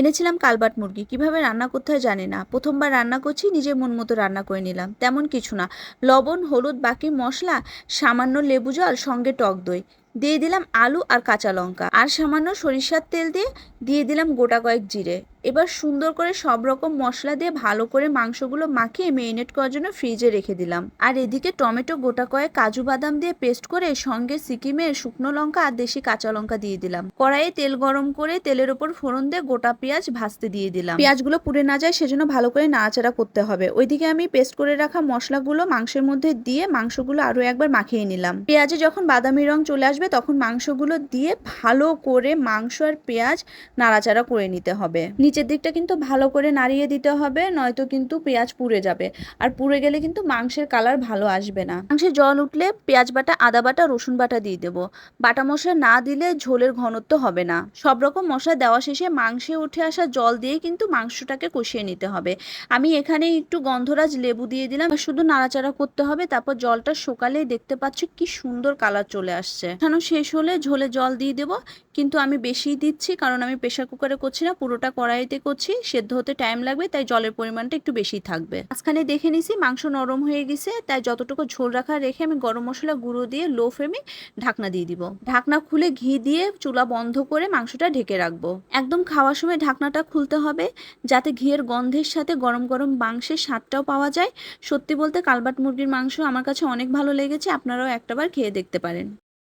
এনেছিলাম কালবাট মুরগি, কীভাবে রান্না করতে হয় জানি না। প্রথমবার রান্না করছি নিজের মন মতো রান্না করে নিলাম, তেমন কিছু না। লবণ, হলুদ, বাকি মশলা, সামান্য লেবু জল, সঙ্গে টক দই। দিয়ে দিলাম আলু আর কাঁচা লঙ্কা। আর সামান্য সরিষার তেল দিয়ে দিয়ে দিলাম গোটা কয়েক জিরে। এবার সুন্দর করে সব রকম মশলা দিয়ে ভালো করে মাংসগুলো মাখিয়ে মেরিনেট করার জন্য ফ্রিজে রেখে দিলাম। আর এদিকে টমেটো গোটা কয়েক কাজু বাদাম দিয়ে পেস্ট করে সঙ্গে সিকিমের শুকনো লঙ্কা আর দেশি কাঁচা লঙ্কা দিয়ে দিলাম। কড়াইয়ে তেল গরম করে তেলের ওপর ফোড়ন দিয়ে গোটা পেঁয়াজ ভাজতে দিয়ে দিলাম। পেঁয়াজগুলো পুড়ে না যায় সেজন্য ভালো করে নাড়াচাড়া করতে হবে। ওইদিকে আমি পেস্ট করে রাখা মশলাগুলো মাংসের মধ্যে দিয়ে মাংসগুলো আরও একবার মাখিয়ে নিলাম। পেঁয়াজে যখন বাদামি রং চলে আসবে তখন মাংসগুলো দিয়ে ভালো করে মাংস আর পেঁয়াজ নাড়াচাড়া করে নিতে হবে। নিচের দিকটা কিন্তু ভালো করে নাড়িয়ে দিতে হবে, নয়তো কিন্তু পেঁয়াজ পুড়ে যাবে। আর পুড়ে গেলে কিন্তু মাংসের কালার ভালো আসবে না। মাংসে জল উঠলে পেঁয়াজ বাটা, আদা বাটা, রসুন বাটা দিয়ে দেবো। বাটা মশলা না দিলে ঝোলের ঘনত্ব হবে না। সব রকম মশলা দেওয়া শেষে মাংসে উঠে আসা জল দিয়ে কিন্তু মাংসটাকে কষিয়ে নিতে হবে। আমি এখানে একটু গন্ধরাজ লেবু দিয়ে দিলাম। শুধু নাড়াচাড়া করতে হবে, তারপর জলটা শুকালেই দেখতে পাচ্ছ কি সুন্দর কালার চলে আসছে। এখানেও শেষ হলে ঝোলে জল দিয়ে দেবো, কিন্তু আমি বেশিই দিচ্ছি, কারণ আমি প্রেশার কুকারে করছি না, পুরোটা কড়াইতে করছি, সেদ্ধ হতে টাইম লাগবে, তাই জলের পরিমাণটা একটু বেশি থাকবে। মাঝখানে দেখে নিছি মাংস নরম হয়ে গেছে, তাই যতটুকু ঝোল রাখা রেখে আমি গরম মশলা গুঁড়ো দিয়ে লো ফ্লেমে ঢাকনা দিয়ে দিব। ঢাকনা খুলে ঘি দিয়ে চুলা বন্ধ করে মাংসটা ঢেকে রাখব। একদম খাওয়ার সময় ঢাকনাটা খুলতে হবে, যাতে ঘিয়ের গন্ধের সাথে গরম গরম মাংসের স্বাদটাও পাওয়া যায়। সত্যি বলতে কালবাট মুরগির মাংস আমার কাছে অনেক ভালো লেগেছে, আপনারাও একটাবার খেয়ে দেখতে পারেন।